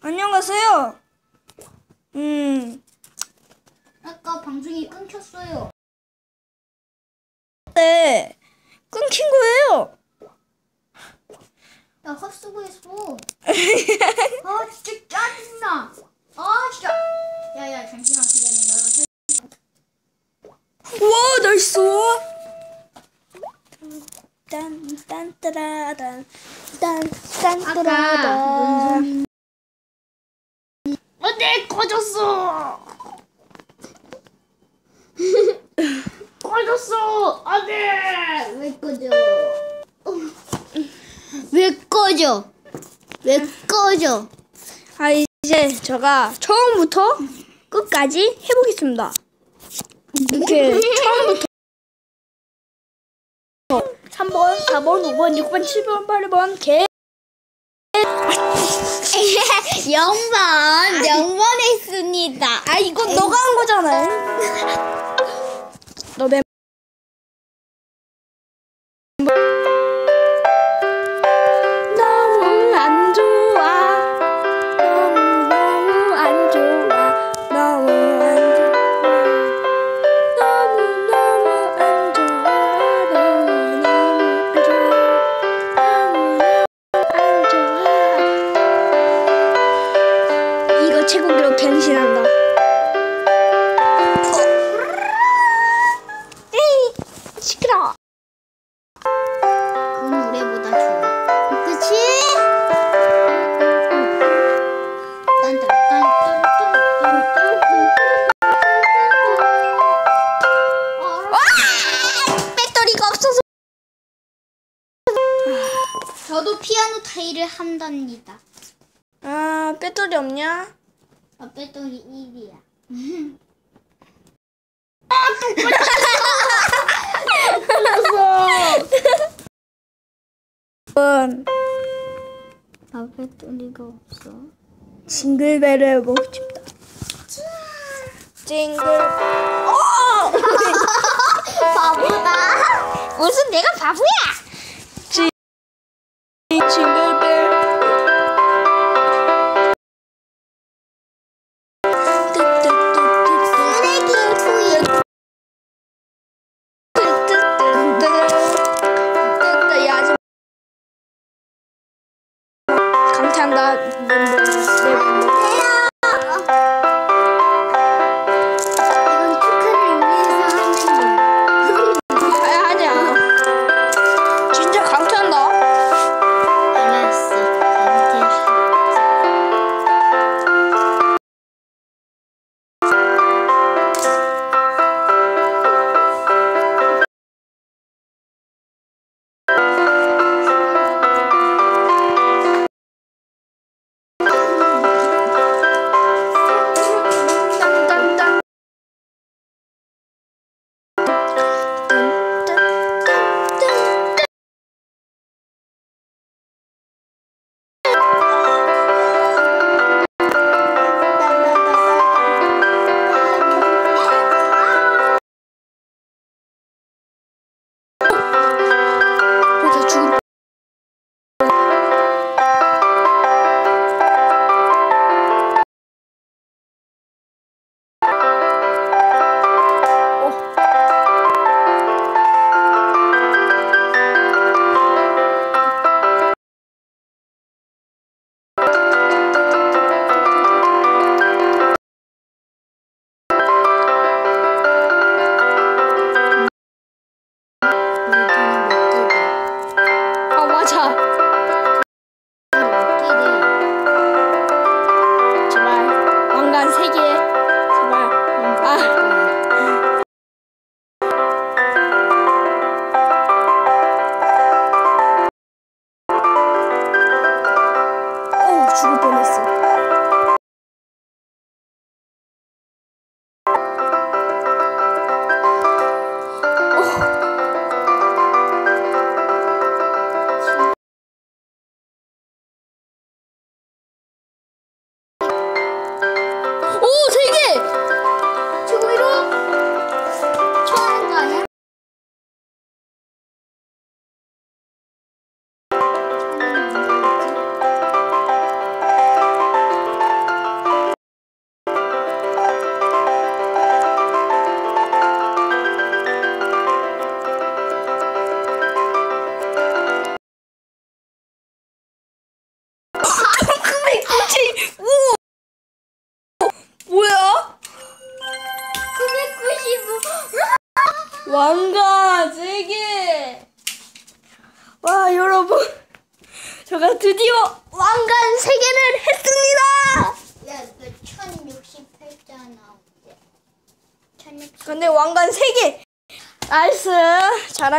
안녕하세요. 음, 아까 방송이 끊겼어요. 네. 끊긴 거예요. 야, 헛수고했어. 아, 진짜 짜증나. 아, 진짜. 야, 야, 잠시만 기다려. 나도 살... 우와, 나이스. 딴, 딴, 따라단. 딴, 딴, 따라단. 어, 내 꺼졌어. 꺼졌어. 안 돼. 왜 꺼져? 왜 꺼져? 왜 꺼져? 아, 이제 제가 처음부터 끝까지 해보겠습니다. 이렇게 처음부터 3번, 4번, 5번, 6번, 7번, 8번, 개. 0번, 0번 했습니다. 아, 이건 너가 한 거잖아. 너 타일을 한답니다. 아, 배터리 없냐? 아, 배터리 1이야. 번 아, 배터리가 없어. 징글벨을 먹고 싶다. 징글. 어! 바보다. 무슨 내가 바보야?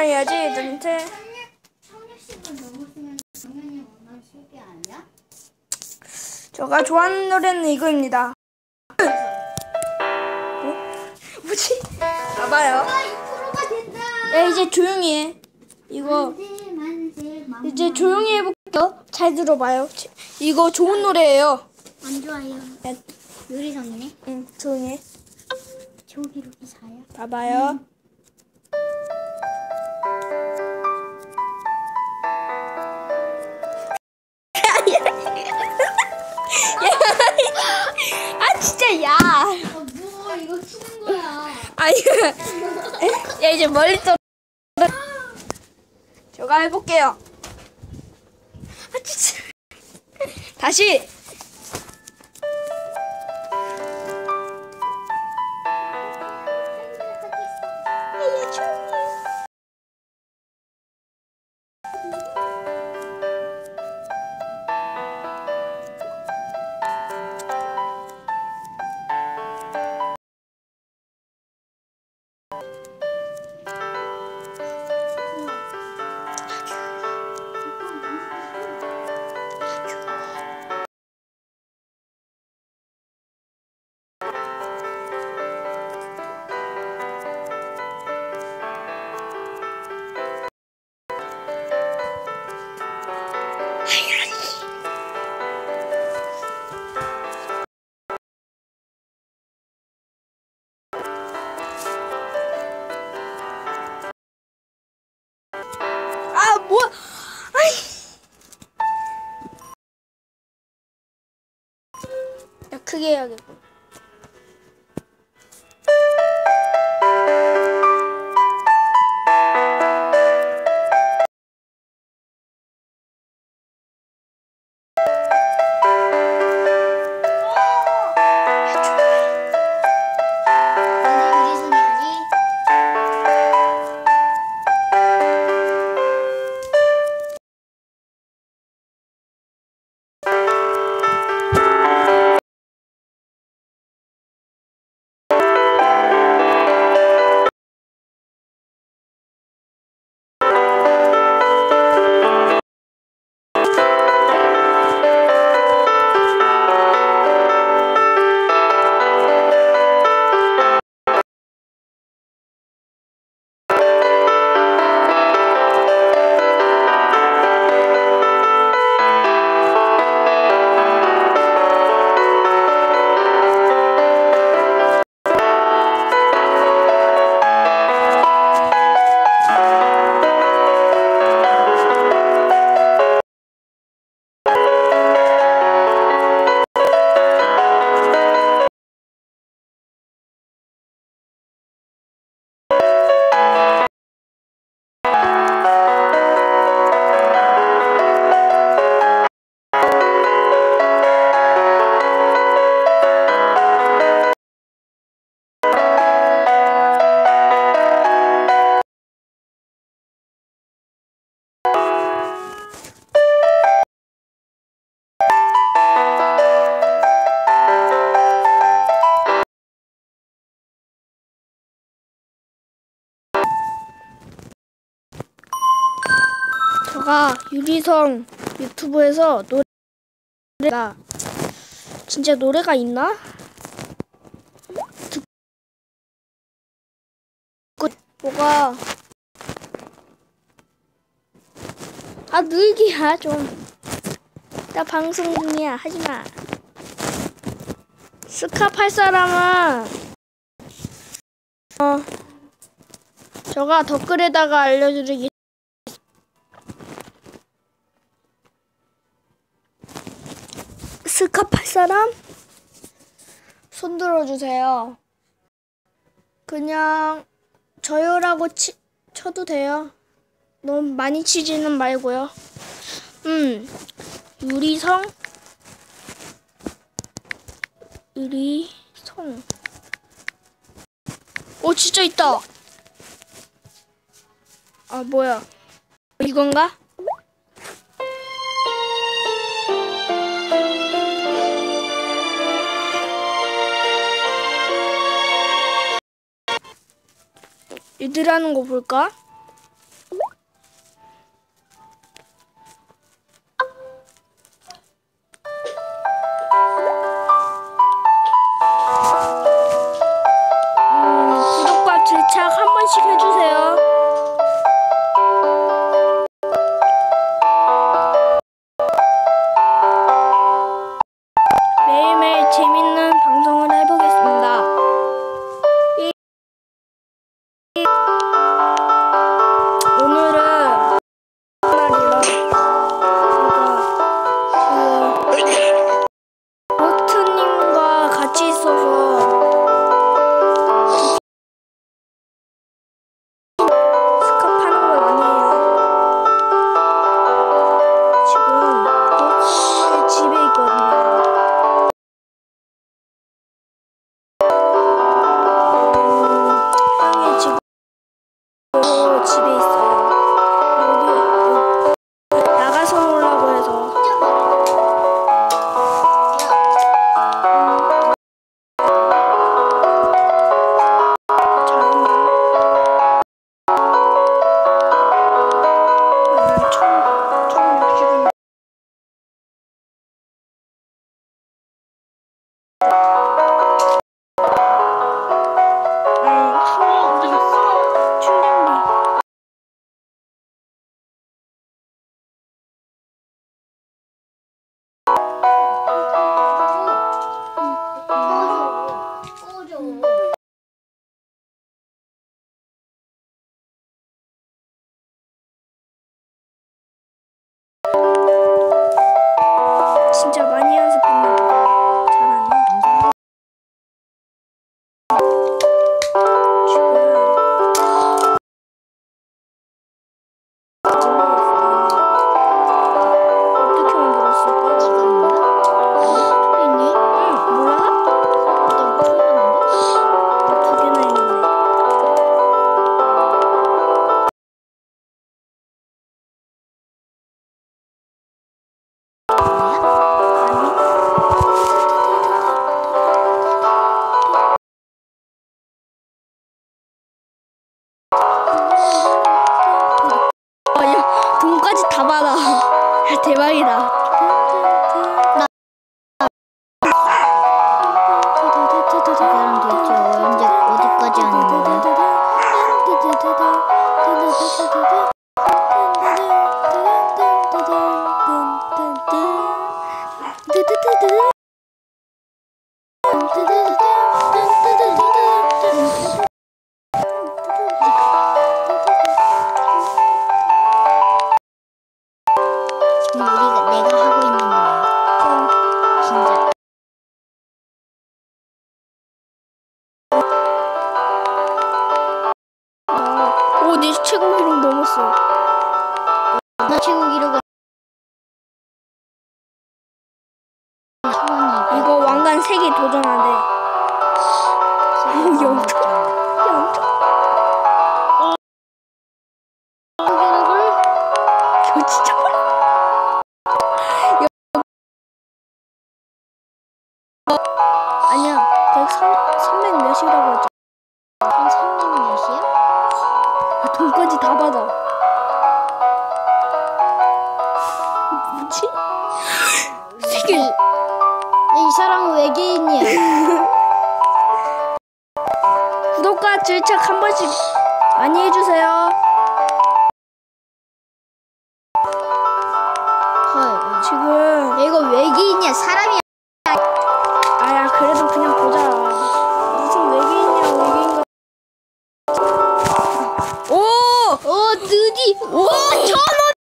해야지 너한테. 1060은 넘었으면 당연히 원한 실게 아니야? 제가 좋아하는 노래는 이거입니다. 어? 뭐지? 봐봐요. 아, 2%가 된다. 야 이제 조용히 해. 이거 이제 조용히 해볼게요. 잘 들어봐요. 치- 이거 좋은 노래예요. 안 좋아요. 야, 요리성이네. 응, 조용히 해. 조기로 기사야. 봐봐요. 아 진짜 야. 아, 뭐 이거 치는 거야. 아니 야 이제 멀리 떨어. 제가 해볼게요. 아 진짜. 다시. 뭐야? 아이. 야 크게 해야겠고. 유리성 유튜브에서 노래가 진짜 노래가 있나? 듣- 뭐가 아 늘기야 좀. 나 방송 중이야 하지마. 스카팔 사람은 어 저가 댓글에다가 알려드리기. 사람? 손 들어주세요. 그냥 저요라고 치, 쳐도 돼요. 너무 많이 치지는 말고요. 음, 유리성? 유리성. 오, 진짜 있다! 아, 뭐야. 이건가? 미드라는 거 볼까? 대박이다. 지금. 이거 외계인이야. 사람이야. 아야, 그래도 그냥 보자. 무슨 외계인이야, 외계인가 오! 어, 오, 드디! 오, 천 원!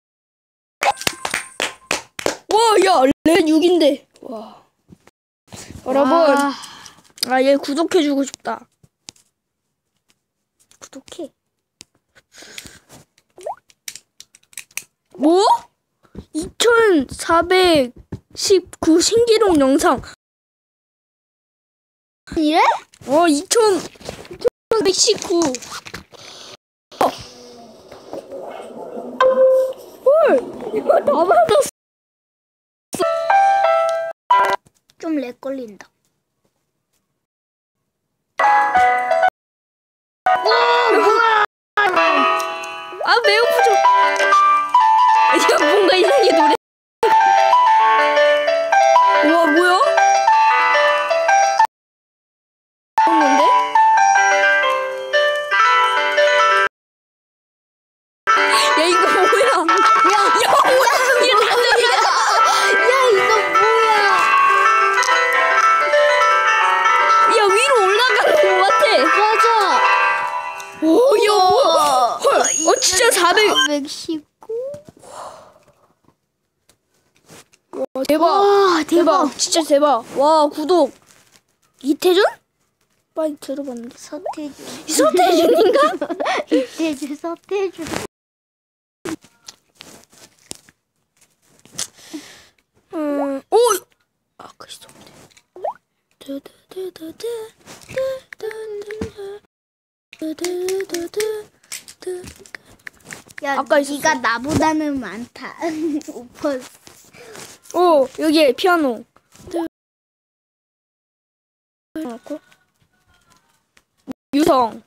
와, 야, 렌 6인데. 와. 여러분. 아, 얘 구독해주고 싶다. 구독해. 뭐? 2419 신기록 영상. 이래? 어 2 0 1구 헐, 이거 다 받았어. 좀렉 걸린다. 잘 씻고. 와, 대박. 와, 대박. 대박. 진짜 대박. 와, 구독. 이태준? 많이 들어봤는데. 서태준. 서태준인가? 이태준, 서태준. 음, 오! 아, 글씨 없네. 야, 아까 있었어. 네가 나보다는 많다. 오퍼. 오, 여기 피아노. 어, 유성.